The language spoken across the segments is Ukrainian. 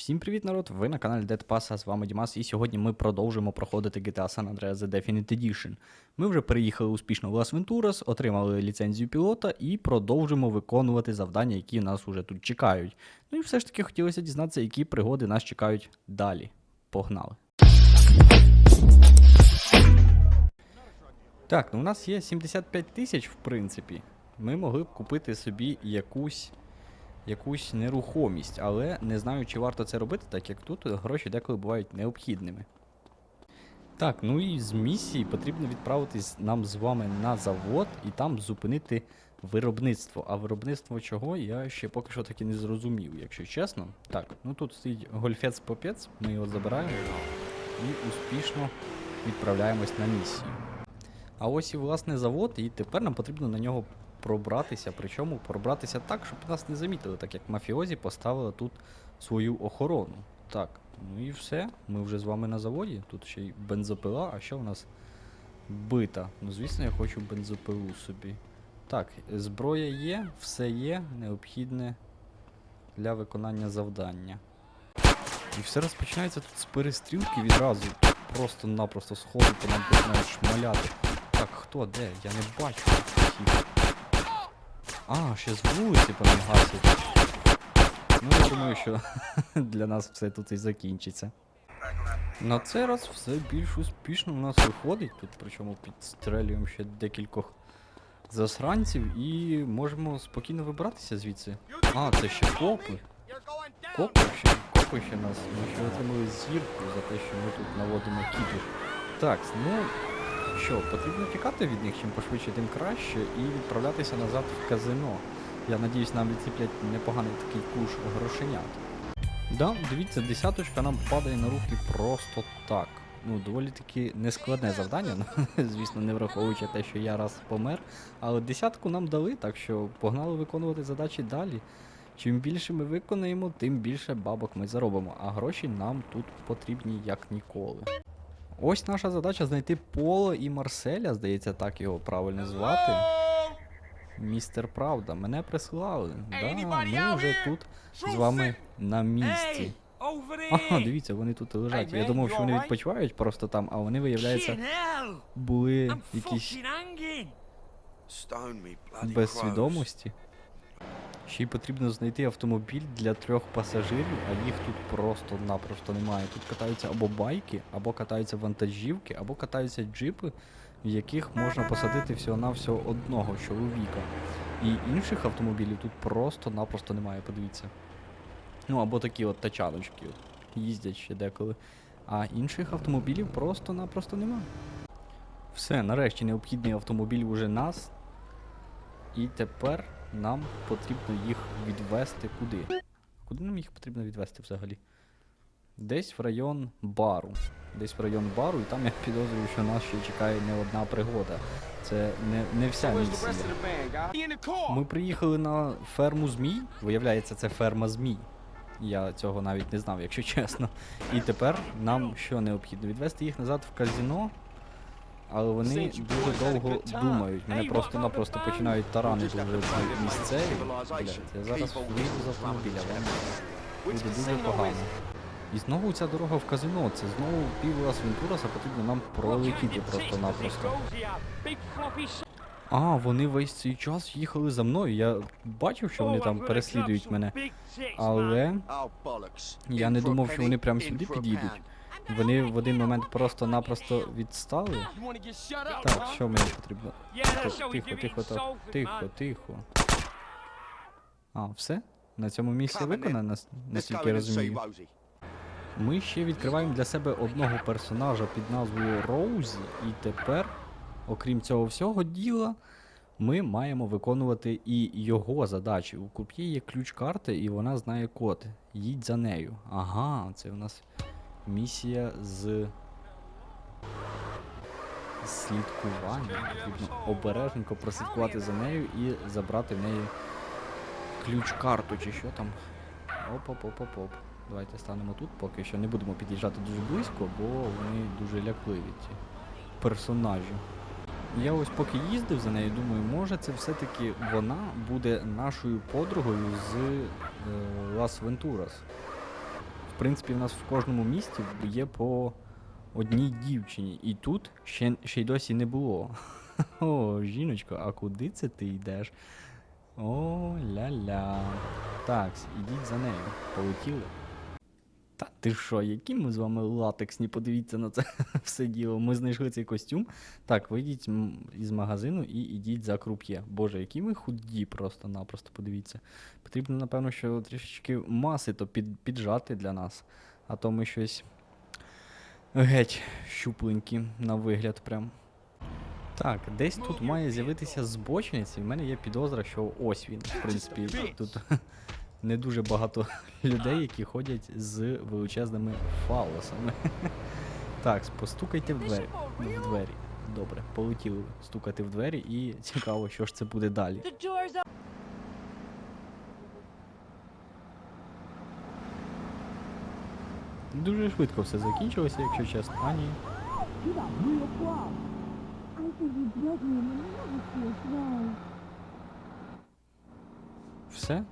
Всім привіт, народ! Ви на каналі Dead Pass, з вами Дімас, і сьогодні ми продовжимо проходити GTA San Andreas The Definite Edition. Ми вже переїхали успішно в Лас Вентурас, отримали ліцензію пілота і продовжимо виконувати завдання, які нас уже тут чекають. Ну і все ж таки хотілося дізнатися, які пригоди нас чекають далі. Погнали! Так, ну у нас є 75 тисяч, в принципі. Ми могли б купити собі якусь якусь нерухомість, але не знаю, чи варто це робити, так як тут гроші деколи бувають необхідними. Так, ну і з місії потрібно відправитись нам з вами на завод і там зупинити виробництво. А виробництво чого я ще поки що таки не зрозумів, якщо чесно. Так, ну тут стоїть гольфець-попець, ми його забираємо і успішно відправляємось на місію. А ось і власне завод, і тепер нам потрібно на нього пробратися. Причому пробратися так, щоб нас не замітили, так як мафіозі поставили тут свою охорону. Так, ну і все. Ми вже з вами на заводі. Тут ще й бензопила, а що в нас бита. Ну, звісно, я хочу бензопилу собі. Так, зброя є, все є, необхідне для виконання завдання. І все розпочинається тут з перестрілки відразу. Просто-напросто сходу по нам починають шмаляти. Так, хто де? Я не бачу. А, ще з вулиці по нам гасять. Ну, я думаю, що для нас все тут і закінчиться. На цей раз все більш успішно у нас виходить. Тут причому підстрелюємо ще декількох засранців і можемо спокійно вибратися звідси. А, це ще копи. Копи ще, копи ще нас. Ми ще отримали зірку за те, що ми тут наводимо кіпіш. Так, ну що, потрібно тікати від них, чим пошвидше, тим краще, і відправлятися назад в казино. Я надіюсь, нам відсиплять непоганий такий куш грошенят. Да, дивіться, десяточка нам падає на руки просто так. Ну, доволі таки нескладне завдання, ну, звісно, не враховуючи те, що я раз помер. Але десятку нам дали, так що погнали виконувати задачі далі. Чим більше ми виконаємо, тим більше бабок ми заробимо, а гроші нам тут потрібні як ніколи. Ось наша задача знайти Поло і Марселя, здається, так його правильно звати. Містер Правда, мене присилали. Да, ми вже тут з вами на місці. Ага, дивіться, вони тут лежать. Я думав, що вони відпочивають просто там, а вони, виявляється, були якісь без свідомості. Ще й потрібно знайти автомобіль для трьох пасажирів, а їх тут просто-напросто немає. Тут катаються або байки, або катаються вантажівки, або катаються джипи, в яких можна посадити всього-навсього одного чоловіка. І інших автомобілів тут просто-напросто немає, подивіться. Ну або такі от тачаночки їздять ще деколи. А інших автомобілів просто-напросто немає. Все, нарешті необхідний автомобіль уже нас. І тепер нам потрібно їх відвести куди? Куди нам їх потрібно відвести взагалі? Десь в район бару. Десь в район бару, і там я підозрюю, що нас ще чекає не одна пригода. Це не, не вся місія. Ми приїхали на ферму змій. Виявляється, це ферма змій. Я цього навіть не знав, якщо чесно. І тепер нам що необхідно? Відвести їх назад в казино. Але вони дуже довго думають. Мене просто-напросто починають таранити вже місцеві. Блядь, я зараз вийду з автомобіля, вам буде дуже погано. І знову ця дорога в казино. Це знову пів Лас Вентураса потрібно нам пролетіти просто-напросто. А, вони весь цей час їхали за мною. Я бачив, що вони там переслідують мене. Але я не думав, що вони прямо сюди підійдуть. Вони в один момент просто-напросто відстали. Так, що мені потрібно? Тихо, тихо, тихо, так, тихо, тихо. А, все? На цьому місці виконано, наскільки я розумію. Ми ще відкриваємо для себе одного персонажа під назвою Роузі, і тепер, окрім цього всього діла, ми маємо виконувати і його задачі. У куп'є є ключ карти, і вона знає код. Їдь за нею. Ага, це у нас місія з. Слідкування. Потрібно обережненько прослідкувати за нею і забрати в неї ключ-карту, чи що там. Оп-оп-оп-оп-оп. Давайте станемо тут, поки що не будемо під'їжджати дуже близько, бо вони дуже лякливі ці персонажі. Я ось поки їздив за нею, думаю, може це все-таки вона буде нашою подругою з е, Лас Вентурас. Принципі, в нас в кожному місті є по одній дівчині. І тут ще, ще й досі не було. О, жіночко, а куди це ти йдеш? О, ля-ля. Так, ідіть за нею. Полетіли. Та ти що, які ми з вами латексні? Подивіться на це все діло. Ми знайшли цей костюм. Так, вийдіть із магазину і ідіть за круп'є. Боже, які ми худі просто-напросто, подивіться. Потрібно, напевно, що трішечки маси то під, піджати для нас. А то ми щось геть щупленькі на вигляд прям. Так, десь тут має з'явитися збочинець, і в мене є підозра, що ось він. В принципі, тут не дуже багато людей, які ходять з величезними фалосами. Так, постукайте в двері. В двері. Добре, полетіли стукати в двері, і цікаво, що ж це буде далі. Дуже швидко все закінчилося, якщо чесно. А ні. You got real claws. I think you broke me in the nose here today. Все?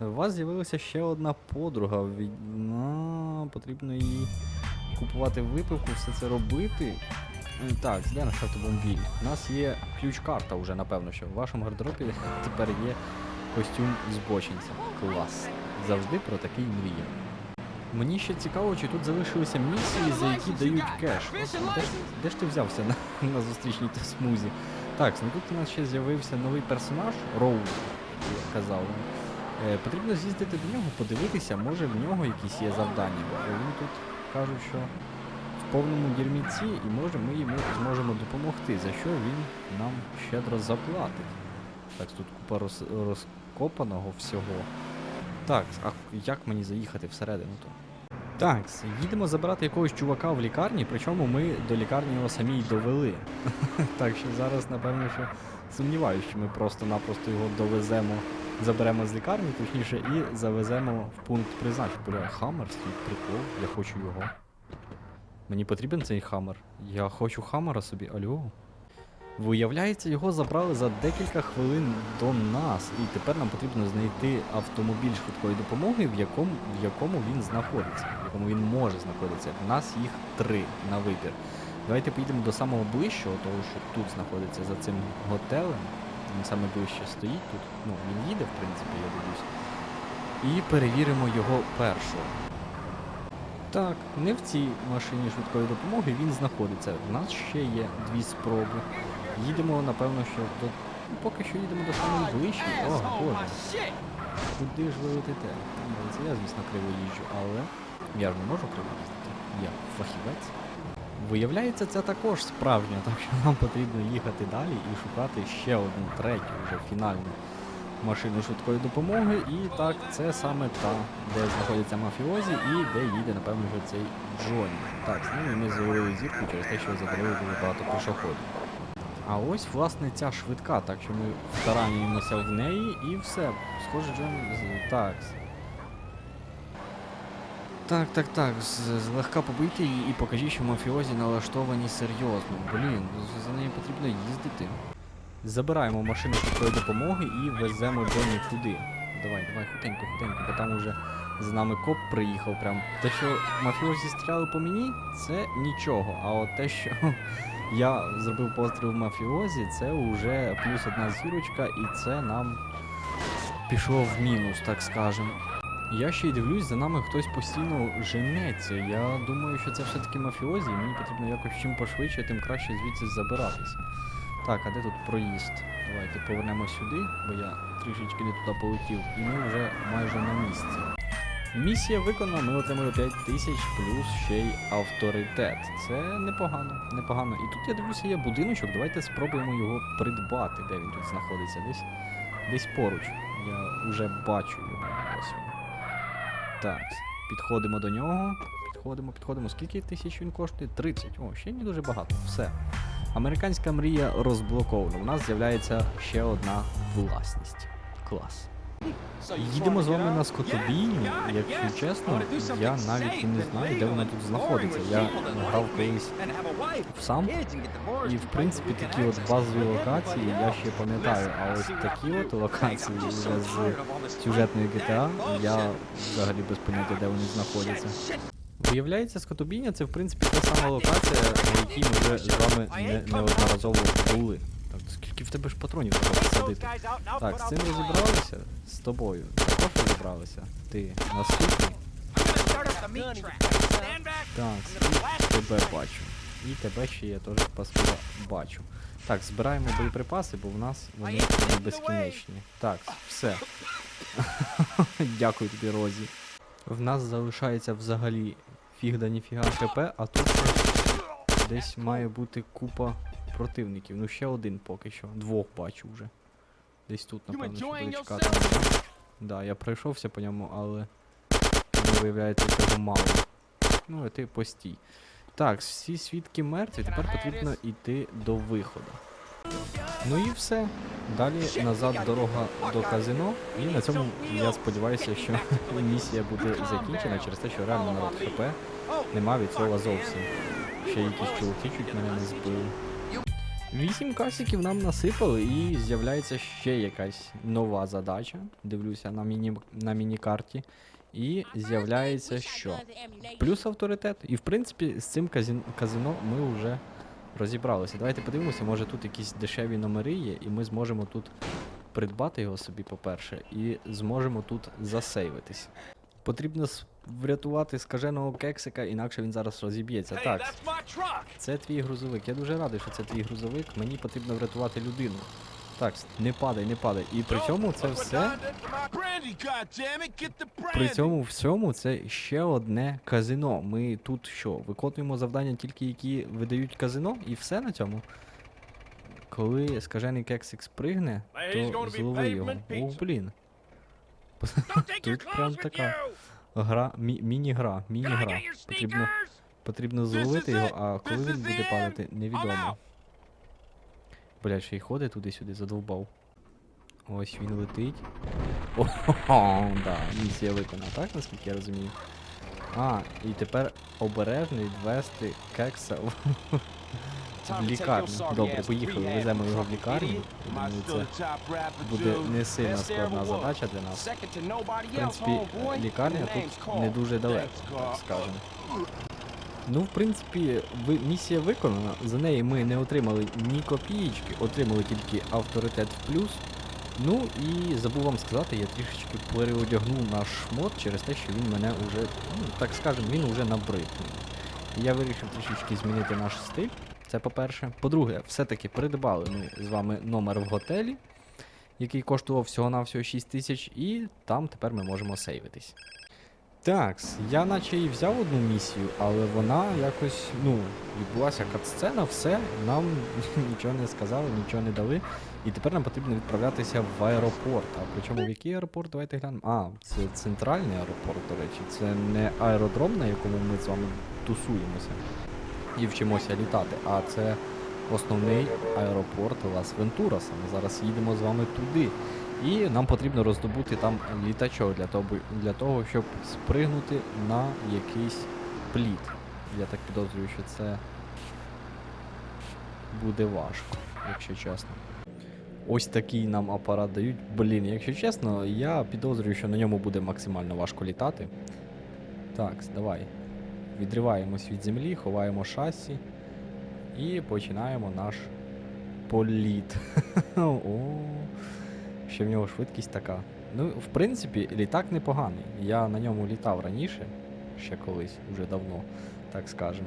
У вас з'явилася ще одна подруга. Від... На, потрібно їй купувати випивку, все це робити. Так, де наш автомобіль? У нас є ключ-карта вже, напевно, що в вашому гардеробі тепер є костюм збочинця. Клас. Завжди про такий мріяв. Мені ще цікаво, чи тут залишилися місії, за які дають кеш. Де ж, де ж ти взявся на, на зустрічній смузі? Так, ну тут у нас ще з'явився новий персонаж, Роу, як казав. Е, потрібно з'їздити до нього, подивитися, може в нього якісь є завдання. Бо він тут кажуть, що в повному дірміці, і може ми йому зможемо допомогти, за що він нам щедро заплатить. Так, тут купа роз, розкопаного всього. Так, а як мені заїхати всередину то? Так, їдемо забирати якогось чувака в лікарні, причому ми до лікарні його самі й довели. так що зараз, напевно, що сумніваюся, що ми просто-напросто його довеземо, заберемо з лікарні, точніше, і завеземо в пункт призначення. Бля, хаммер стоїть прикол, я хочу його. Мені потрібен цей хаммер. Я хочу хаммера собі, алло. Виявляється, його забрали за декілька хвилин до нас, і тепер нам потрібно знайти автомобіль швидкої допомоги, в якому, в якому він знаходиться, в якому він може знаходитися. В нас їх три на вибір. Давайте поїдемо до самого ближчого, того що тут знаходиться за цим готелем. Він саме ближче стоїть тут. Ну, він їде, в принципі, я дивлюсь. І перевіримо його першого. Так, не в цій машині швидкої допомоги він знаходиться. У нас ще є дві спроби. Їдемо, напевно, що до. ну, Поки що їдемо до самої ближчої. О, боже. Куди ж ви летите? Це я, звісно, криво їжджу, але я ж не можу криво їздити. Я фахівець. Виявляється, це також справжнє, так що нам потрібно їхати далі і шукати ще одну третю, вже фінальну машину швидкої допомоги. І так, це саме та, де знаходяться мафіозі і де їде, напевно, вже цей Джонні. Так, з ними ми зловили зірку через те, що забрали дуже багато пішоходів. А ось, власне, ця швидка, так що ми втаранюємося в неї і все. Схоже, Джон. Так. Так, так, так. Злегка побийте її і покажіть, що мафіозі налаштовані серйозно. Блін, за нею потрібно їздити. Забираємо машину швидкої допомоги і веземо Джонні туди. Давай, давай, хутенько, хутенько, бо там уже з нами коп приїхав прям. Те, що мафіозі стріляли по мені, це нічого. А от те, що я зробив постріл в мафіозі, це вже плюс одна зірочка, і це нам пішло в мінус, так скажем. Я ще й дивлюсь, за нами хтось постійно женеться. Я думаю, що це все-таки мафіозі, і мені потрібно якось чим пошвидше, тим краще звідси забиратися. Так, а де тут проїзд? Давайте повернемо сюди, бо я трішечки не туди полетів, і ми вже майже на місці. Місія виконана, ми отримали 5 тисяч плюс ще й авторитет. Це непогано, непогано. І тут я дивлюся, є будиночок. Давайте спробуємо його придбати, де він тут знаходиться. Десь десь поруч. Я вже бачу його. Ось. Так, підходимо до нього. Підходимо, підходимо. Скільки тисяч він коштує? 30. О, ще не дуже багато. Все. Американська мрія розблокована. У нас з'являється ще одна власність. Клас. Їдемо з вами на скотобійню. Якщо чесно, я навіть не знаю, де вона тут знаходиться. Я грав колись сам, і в принципі такі от базові локації я ще пам'ятаю. А ось такі от локації вже з сюжетної GTA я взагалі без поняття, де вони знаходяться. Виявляється, скотобійня це в принципі та сама локація, на якій ми вже з вами не, неодноразово були. Скільки в тебе ж патронів треба посадити? Так, з цим розібралися з тобою. Також розібралися. Ти наступний. Так, і тебе бачу. І тебе ще я теж паскуда бачу. Так, збираємо боєприпаси, бо в нас вони не безкінечні. Так, все. Дякую тобі, Розі. В нас залишається взагалі фіг да ніфіга хп, а тут десь має бути купа противників. Ну ще один поки що. Двох бачу вже. Десь тут, напевно, що буде чекати. Да, я пройшовся по ньому, але мені виявляється цього мало. Ну, а ти постій. Так, всі свідки мертві, тепер потрібно йти до виходу. Ну і все. Далі назад дорога до казино. І на цьому я сподіваюся, що місія буде закінчена через те, що реально народ ХП нема від слова зовсім. Ще якісь чоловіки чуть мене не збили. Вісім касиків нам насипали і з'являється ще якась нова задача. Дивлюся на міні на міні-карті. І з'являється що? Плюс авторитет. І в принципі з цим казино ми вже розібралися. Давайте подивимося, може тут якісь дешеві номери є, і ми зможемо тут придбати його собі, по-перше, і зможемо тут засейвитись. Потрібно врятувати скаженого кексика, інакше він зараз розіб'ється. Так, це твій грузовик. Я дуже радий, що це твій грузовик. Мені потрібно врятувати людину. Так, не падай, не падай. І при цьому це все. При цьому всьому це ще одне казино. Ми тут що, виконуємо завдання тільки які видають казино, і все на цьому. Коли скажений кексик спригне, то злови його. Ох, блін. Тут прям така гра, мі- міні-гра, міні-гра. Потрібно, потрібно зловити його, а коли він буде падати, невідомо. Блядь, ще й ходить туди-сюди, задовбав. Ось він летить. О, да, місія виконана, так, наскільки я розумію? А, і тепер обережно відвести кекса в, в лікарню. Добре, поїхали, веземо його в лікарню. Це буде не сильно складна задача для нас. В принципі, лікарня тут не дуже далеко, так скажемо. Ну, в принципі, місія виконана. За неї ми не отримали ні копієчки, отримали тільки авторитет в плюс. Ну і забув вам сказати, я трішечки переодягнув наш шмот через те, що він мене уже, ну так скажемо, він уже набрид. Я вирішив трішечки змінити наш стиль. Це по-перше. По-друге, все-таки придбали ми з вами номер в готелі, який коштував всього-навсього 6 тисяч, і там тепер ми можемо сейвитись. Так, я наче і взяв одну місію, але вона якось, ну, відбулася катсцена, все, нам нічого не сказали, нічого не дали. І тепер нам потрібно відправлятися в аеропорт. А причому в який аеропорт? Давайте глянемо. А, це центральний аеропорт, до речі. Це не аеродром, на якому ми з вами тусуємося і вчимося літати, а це основний аеропорт Лас-Вентураса. Ми зараз їдемо з вами туди. І нам потрібно роздобути там літачок для того, для того, щоб спригнути на якийсь пліт. Я так підозрюю, що це буде важко, якщо чесно. Ось такий нам апарат дають. Блін, якщо чесно, я підозрюю, що на ньому буде максимально важко літати. Так, давай. Відриваємось від землі, ховаємо шасі і починаємо наш політ. О, ще в нього швидкість така. Ну, в принципі, літак непоганий. Я на ньому літав раніше, ще колись, вже давно, так скажем.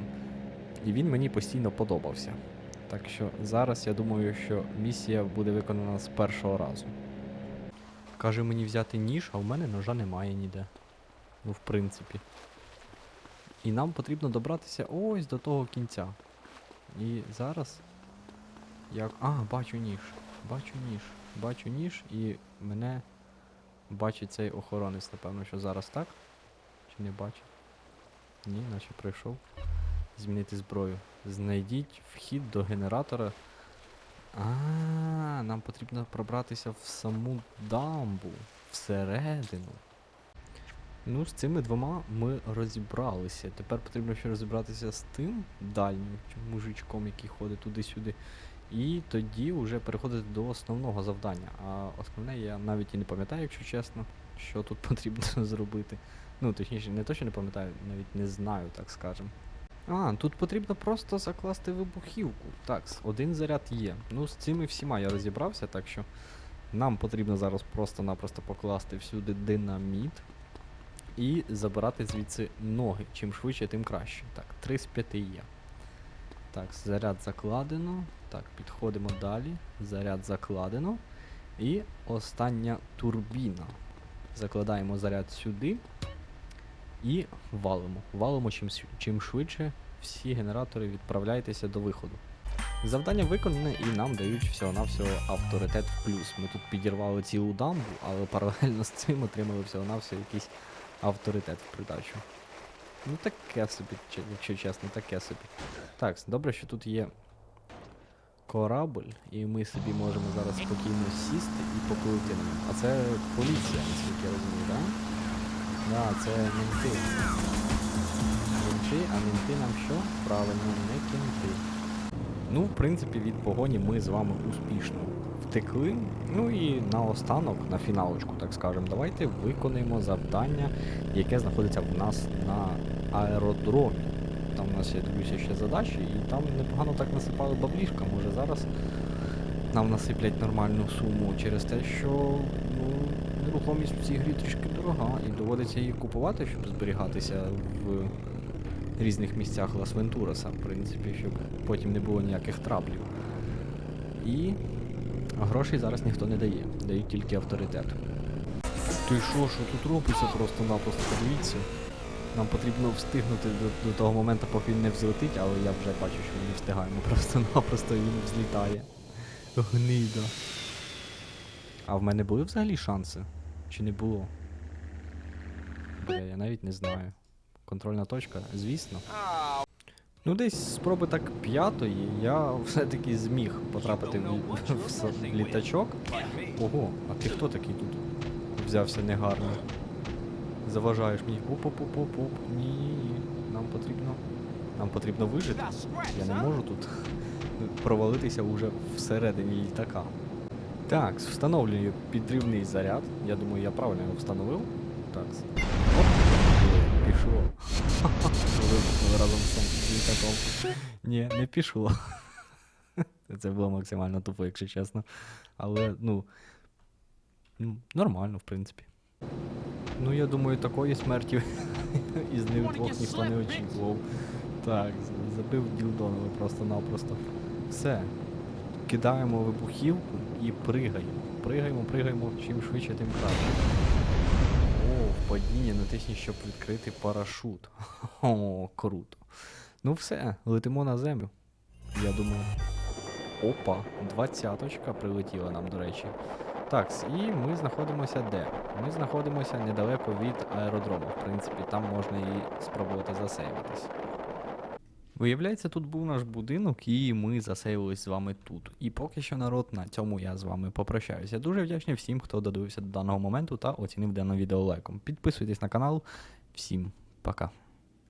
І він мені постійно подобався. Так що зараз я думаю, що місія буде виконана з першого разу. Каже мені взяти ніж, а в мене ножа немає ніде. Ну, в принципі. І нам потрібно добратися ось до того кінця. І зараз. Як. А, бачу ніж. Бачу ніж. Бачу ніж і мене бачить цей охоронець, напевно, що зараз так? Чи не бачить? Ні, наче прийшов. Змінити зброю. Знайдіть вхід до генератора. А, нам потрібно пробратися в саму дамбу. всередину. Ну, з цими двома ми розібралися. Тепер потрібно ще розібратися з тим дальнім мужичком, який ходить туди-сюди. І тоді вже переходити до основного завдання. А основне я навіть і не пам'ятаю, якщо чесно, що тут потрібно зробити. Ну, точніше, не то, що не пам'ятаю, навіть не знаю, так скажемо. А, тут потрібно просто закласти вибухівку. Так, один заряд є. Ну, з цими всіма я розібрався, так що нам потрібно зараз просто-напросто покласти всюди динаміт і забирати звідси ноги. Чим швидше, тим краще. Так, 3 з 5 є. Так, заряд закладено. Так, підходимо далі. Заряд закладено. І остання турбіна. Закладаємо заряд сюди і валимо. Валимо чим, чим швидше. Всі генератори відправляйтеся до виходу. Завдання виконане і нам дають всього-навсього авторитет в плюс. Ми тут підірвали цілу дамбу, але паралельно з цим отримали всього-навсього якийсь авторитет в придачу. Ну таке собі, якщо чесно, таке собі. Так, добре, що тут є корабль, і ми собі можемо зараз спокійно сісти і попливти на ньому. А це поліція, наскільки я розумію, так? Да, це менти. Менти, а менти нам що? Правильно, не кінти. Ну, в принципі, від погоні ми з вами успішно втекли. Ну і наостанок, на фіналочку, так скажемо, давайте виконаємо завдання, яке знаходиться в нас на аеродромі. Там у нас, я дивлюся, ще задачі, і там непогано так насипали баблішка. Може зараз нам насиплять нормальну суму через те, що ну, нерухомість в цій грі трішки дорога, і доводиться її купувати, щоб зберігатися в різних місцях Лас Вентураса, в принципі, щоб потім не було ніяких траблів. І грошей зараз ніхто не дає, дають тільки авторитет. Ти що, що тут робиться просто-напросто, подивіться. Нам потрібно встигнути до, до того моменту, поки він не взлетить, але я вже бачу, що ми не встигаємо. Просто-напросто він взлітає. Гнида. А в мене були взагалі шанси? Чи не було? Бля, я навіть не знаю. Контрольна точка, звісно. Ну, десь спроби так п'ятої я все-таки зміг потрапити в, літачок. Ого, а ти хто такий тут взявся негарно? Заважаєш мені. Оп-оп-оп-оп-оп. Ні, ні, ні. Нам потрібно. Нам потрібно вижити. Я не можу тут провалитися уже всередині літака. Так, встановлюю підривний заряд. Я думаю, я правильно його встановив. Так. Оп. Пішло. Вибухнули разом з літаком. Ні, не пішло. Це було максимально тупо, якщо чесно. Але, ну. ну, Нормально, в принципі. Ну, я думаю, такої смерті із них двох ніхто не очікував. Так, забив ділдонове просто-напросто. Все. Кидаємо вибухівку і пригаємо. Пригаємо, пригаємо, чим швидше, тим краще. В натисніть, щоб відкрити парашут. О, круто. Ну все, летимо на землю. Я думаю. Опа, двадцяточка прилетіла нам, до речі. Так, і ми знаходимося де? Ми знаходимося недалеко від аеродрому. В принципі, там можна і спробувати засейвитись. Виявляється, тут був наш будинок, і ми засейвились з вами тут. І поки що, народ, на цьому я з вами попрощаюся. Дуже вдячний всім, хто додивився до даного моменту та оцінив дане відео лайком. Підписуйтесь на канал. Всім пока.